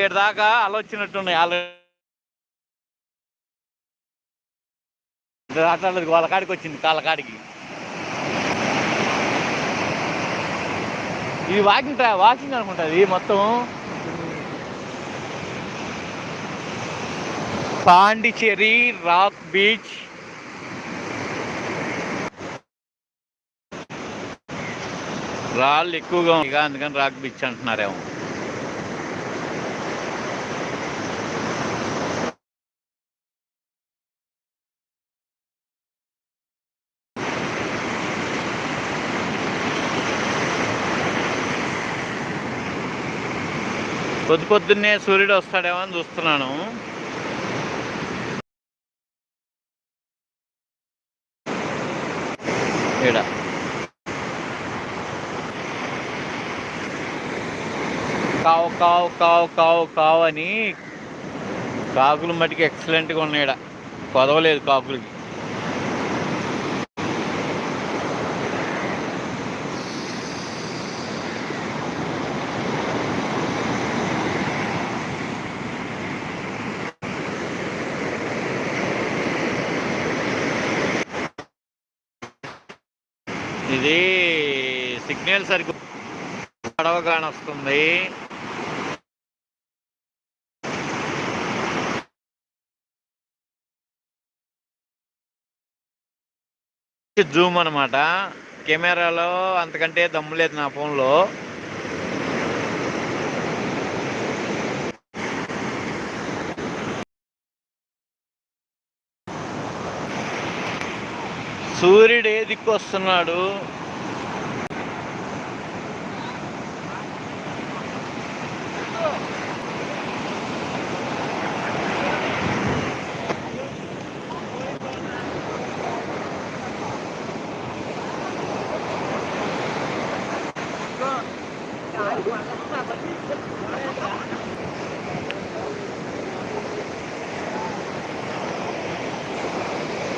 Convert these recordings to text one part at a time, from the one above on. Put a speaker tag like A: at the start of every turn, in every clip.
A: ఏడు దాకా ఆలోచనట్టున్నాయి ఆల్రెడీ అట్లా వాళ్ళ కాడికి వచ్చింది కాళ్ళ కాడికి. ఇది వాకింగ్ ట్రా వాకింగ్ అనుకుంటుంది మొత్తం. Pondicherry rock beach. రాళ్ళు ఎక్కువగా ఉంది అందుకని రాక్ బీచ్ అంటున్నారేమో. పొద్దు పొద్దున్నే సూర్యుడు వస్తాడేమో అని చూస్తున్నాను. ఈడ. కావు కావు కావు కావు కావు అని కాకులు మటుకు ఎక్సలెంట్గా ఉన్నాయి ఈడ. కొదవలేదు కాకులకి. ఇది సిగ్నల్ సరిగ్గా పడవ కానొస్తుంది జూమ్ అనమాట కెమెరాలో అంతకంటే దమ్ము లేదు నా ఫోన్లో. సూర్యుడు ఏ దిక్కు వస్తున్నాడు?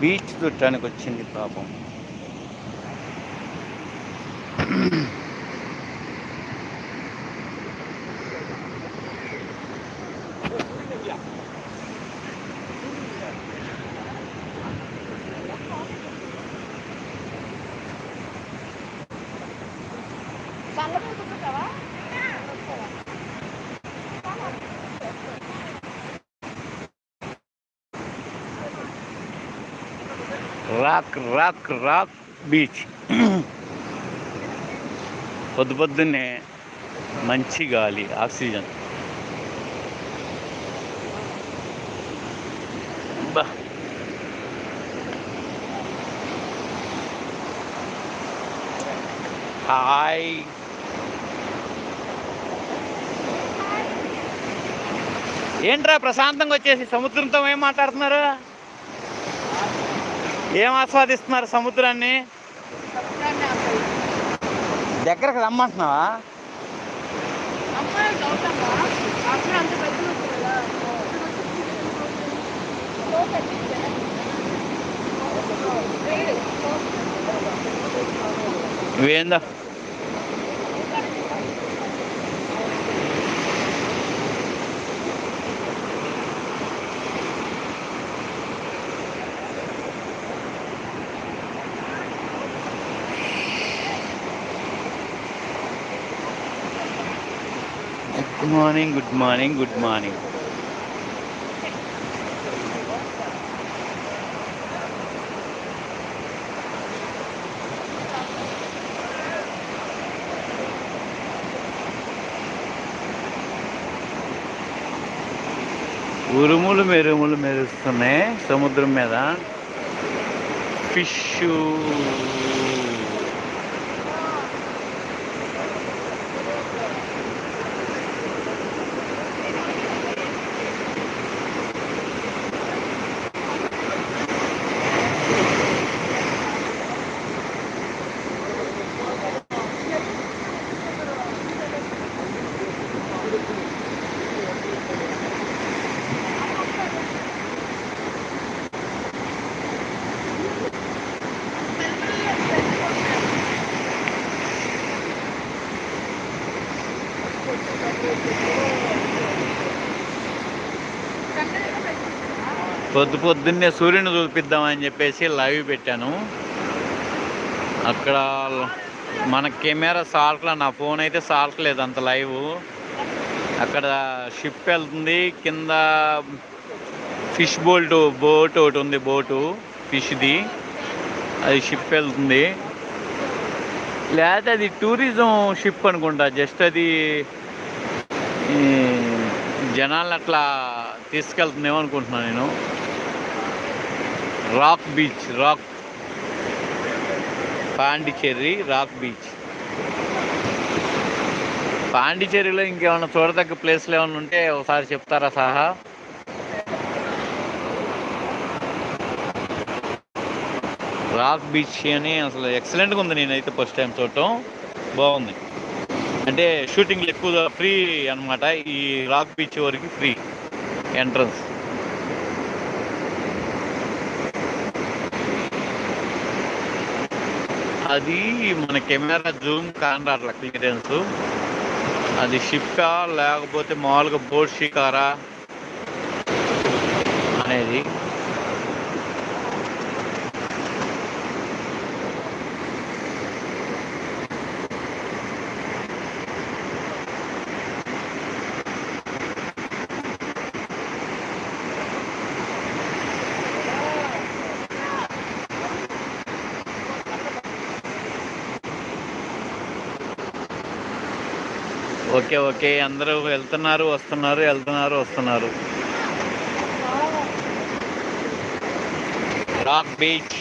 A: బీచ్ చుట్టానికి వచ్చింది పాపం. రాక్ రాక్ రాక్ బీచ్ పొద్దు పొద్దున్నే మంచి గాలి ఆక్సిజన్. బా. హాయ్. ఏంట్రా ప్రశాంతంగా వచ్చేసి సముద్రంతో ఏం మాట్లాడుతున్నారు? ఏం ఆస్వాదిస్తున్నారు సముద్రాన్ని? దగ్గరకు రమ్మంటున్నావా? ఇవేందో? Good morning good morning good morning ఉరుములు మెరుములు మెరుస్తున్నాయి సముద్రం మీద. ఫిష్ పొద్దు పొద్దున్నే సూర్యుని చూపిద్దామని చెప్పేసి లైవ్ పెట్టాను. అక్కడ మన కెమెరా సాల్ట్లా నా ఫోన్ అయితే సాల్ట్లేదు అంత లైవ్. అక్కడ షిప్ వెళ్తుంది కింద ఫిష్ బోల్ట్ బోట్ ఒకటి ఉంది బోటు ఫిష్ది. అది షిప్ వెళ్తుంది. లేదా అది టూరిజం షిప్ అనుకుంటా జస్ట్ అది జనాలను అట్లా తీసుకెళ్తుందేమో అనుకుంటున్నాను నేను. Rock beach rock Pondicherry rock beach. పాండిచ్చేరిలో ఇంకేమైనా చూడదగ్గ ప్లేస్లు ఏమైనా ఉంటే ఒకసారి చెప్తారా సహా? రాక్ బీచ్ అని అసలు ఎక్సలెంట్గా ఉంది నేనైతే ఫస్ట్ టైం చూడటం. బాగుంది. అంటే షూటింగ్లు ఎక్కువ ఫ్రీ అన్నమాట. ఈ రాక్ బీచ్ వరకు ఫ్రీ ఎంట్రన్స్ అది మన కెమెరా జూమ్ కానరాట్ల క్లియరెన్స్. అది షిప్కా లేకపోతే మామూలుగా బోర్డ్ షికారా అనేది. Okay okay. అందరూ వెళ్తున్నారు వస్తున్నారు వెళ్తున్నారు వస్తున్నారు. Rock beach